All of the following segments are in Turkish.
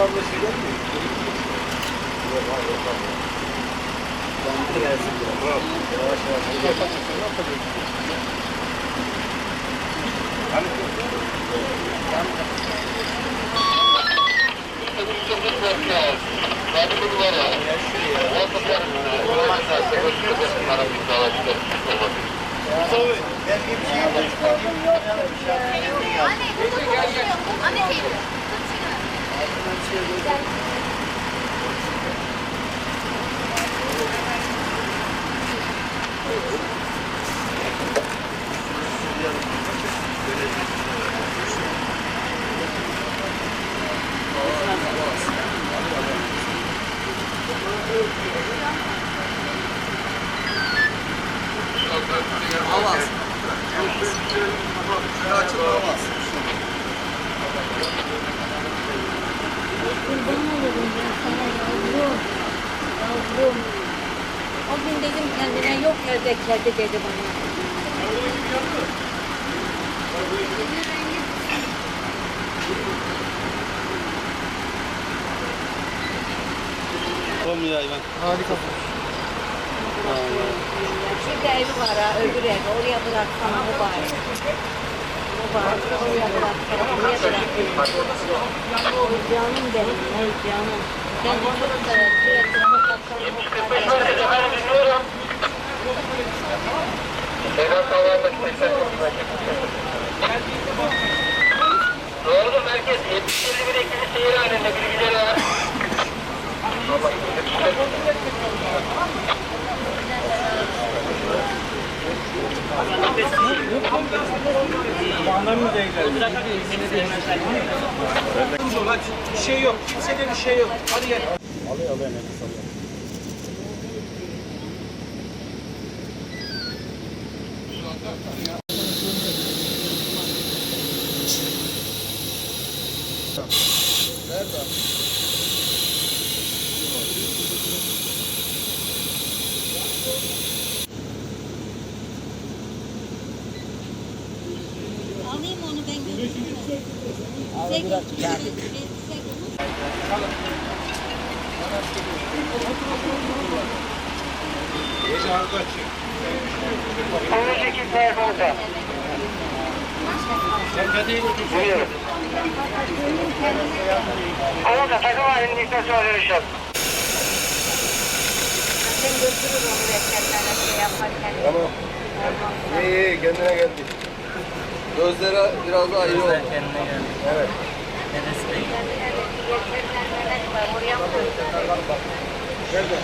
abla şey mu? Yok hayır yok abla. Bantı gelsin biraz. Yavaş yavaş. Yapamazsın. Ne yapabilirsin? Hani? Mustafa Bey, ben bir şey yapayım. Anne, burada konuşuyor. Anne teyze. Kurban olurum ben sana yavrum. Yavrum. O gün dedim kendine yok evde kedi dedi bana. Tom ya hayvan. Harika. Şimdi evi var ha öbür evi oraya bıraksana o bari. O bari oraya bıraksana oraya bıraksana. Canım benim ey canım. Ben de çok severim. Sürekli sokaktan Doğru merkez 71 ekili seyir halinde bilgileri var. Şey yok. Kimsede bir şey yok. Hadi gel. Alıyor alıyor nefes alıyor. Caddeye götürsün. Buyurun. Ama da takım halinde istasyon dönüşüm. Ben götürürüm onu veterlere şey yaparken. Tamam. İyi iyi kendine geldi. Gözleri biraz daha iyi oldu. Evet. Veterinerler var oraya mı götürürüm? Nerede?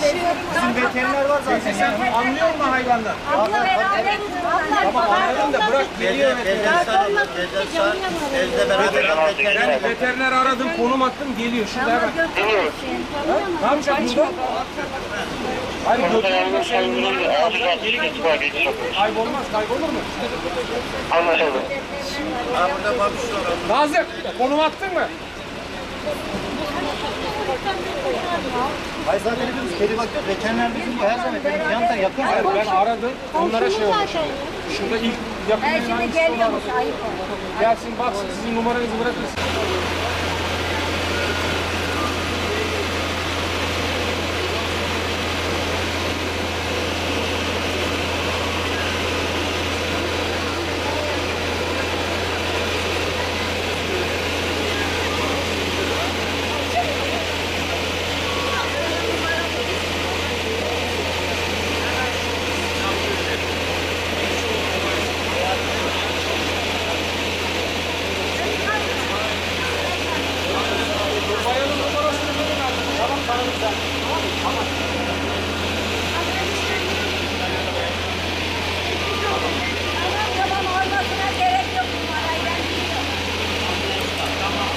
Bizim veteriner var zaten. Sen anlıyor musun hayvandan? Abla beraber Tamam anladım da bırak geliyor veteriner. Elde beraber Ben veteriner aradım, konum attım, geliyor. Şurada hemen. Ne yapacak burada? Hayır git bak. Geri git. Kaybolmaz, kaybolur mu? Anlaşıldı. Nazım, konum attın mı? Hayır zaten hepimiz kedi bakıyor. Veteriner bizim bu her zaman hepimiz yan da yakın. Hayır ben aradım, onlara şey olmuş. Şurada ilk yakın Ben şimdi geliyormuş ayıp olur. Gelsin baksın sizin numaranızı bırakırsın. Bayanın numarasını verin artık. Tamam tanıdık sen. Tamam mı? Tamam. Tamam tamam olmasına gerek yok numarayı ben biliyorum. Tamam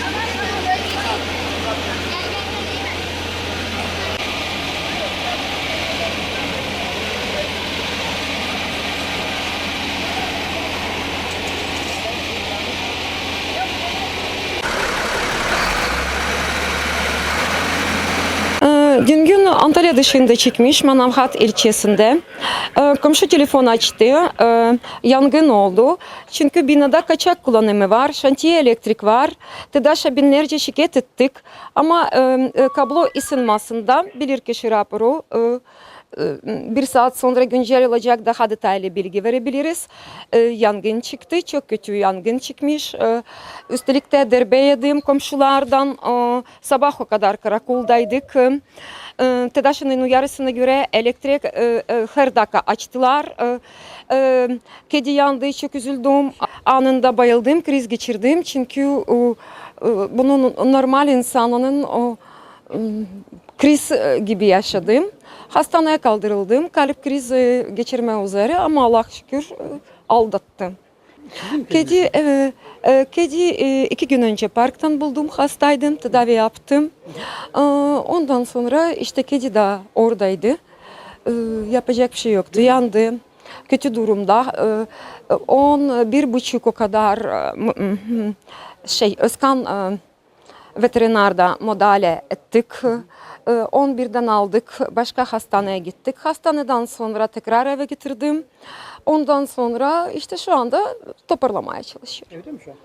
tamam böyle gideyim. Gel gel gel. Ee, Dün gün Antalya dışında çıkmış Manavgat ilçesinde. Ee, Komşu telefon açtı. Ee, Yangın oldu. Çünkü binada kaçak kullanımı var. Şantiye elektrik var. TEDAŞ'a binlerce şikayet ettik. Ama e, e, kablo ısınmasında bilirkişi raporu e, bir saat sonra güncel olacak daha detaylı bilgi verebiliriz. E, Yangın çıktı. Çok kötü yangın çıkmış. E, Üstelik de darbe yedim komşulardan. E, Sabah o kadar karakoldaydık. E, TEDAŞ'ın uyarısına göre elektrik e, e, her dakika açtılar. Kedi yandı, çok üzüldüm. Anında bayıldım, kriz geçirdim. Çünkü bunun normal insanının o, kriz e, gibi yaşadım. Hastaneye kaldırıldım. Kalp krizi geçirme üzere ama Allah şükür e, aldattım. Kedi, e, e, kedi e, iki gün önce parktan buldum. Hastaydım, tedavi yaptım. E, ondan sonra işte kedi de oradaydı. E, yapacak bir şey yoktu. Yandı. Kötü durumda. E, on bir buçuk o kadar e, şey Özkan e, veterinarda müdahale ettik. E, 11'den aldık. Başka hastaneye gittik. Hastaneden sonra tekrar eve getirdim. Ondan sonra işte şu anda toparlamaya çalışıyorum. Evde mi şu an?